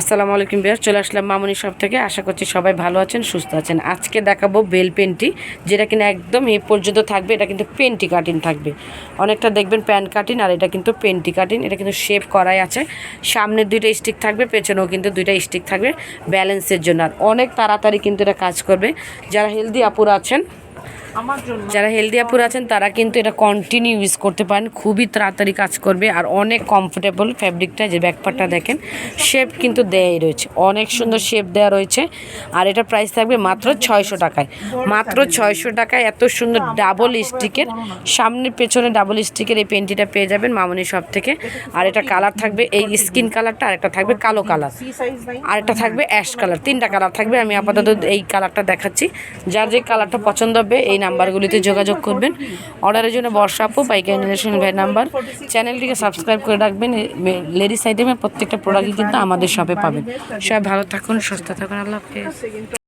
আসসালামু আলাইকুম বিয়ার চলে আসলাম মামনি সব থেকে। আশা করছি সবাই ভালো আছেন, সুস্থ আছেন। আজকে দেখাবো বেল পেনটি, যেটা কিনা একদম এই পর্যন্ত থাকবে, এটা কিন্তু পেন্টি কাটিং থাকবে। অনেকটা দেখবেন প্যান কাটিং, আর এটা কিন্তু পেন্টি কাটিং, এটা কিন্তু শেপ করাই আছে। সামনের দুইটা স্টিক থাকবে, পেছনেও কিন্তু দুইটা স্টিক থাকবে ব্যালেন্সের জন্য। আর অনেক তাড়াতাড়ি কিন্তু এটা কাজ করবে। যারা হেলদি আপুরা আছেন যারা হেলদি আপুর আছেন, তারা কিন্তু এটা কন্টিনিউ ইউজ করতে পারেন। খুবই তাড়াতাড়ি কাজ করবে আর অনেক কমফোর্টেবল ফ্যাব্রিকটা যে ব্যাকপারটা দেখেন শেপ কিন্তু দেয়াই রয়েছে। অনেক সুন্দর শেপ দেওয়া রয়েছে। আর এটা প্রাইস থাকবে মাত্র ছয়শো টাকায়। মাত্র ছয়শো টাকায় এত সুন্দর ডাবল স্টিকের সামনে পেছনে ডাবল স্টিকের এই পেন্টিটা পেয়ে যাবেন মামনি শপ থেকে। আর এটা কালার থাকবে এই স্কিন কালারটা আর একটা থাকবে কালো কালার আর একটা থাকবে অ্যাশ কালার তিনটা কালার থাকবে। আমি আপাতত এই কালারটা দেখাচ্ছি। যার যে কালারটা পছন্দ হবে, এই নাম্বারগুলিতে যোগাযোগ করবেন। অর্ডারের জন্য বর্ষা আপু পাইকারি নিলেশন ভাই নাম্বার। চ্যানেলটিকে সাবস্ক্রাইব করে রাখবেন। লেডিস আইটেমের প্রত্যেকটা প্রোডাক্টই কিন্তু আমাদের শপে পাবেন। সবাই ভালো থাকুন, সুস্থ থাকুন। আল্লাহ হাফেজ।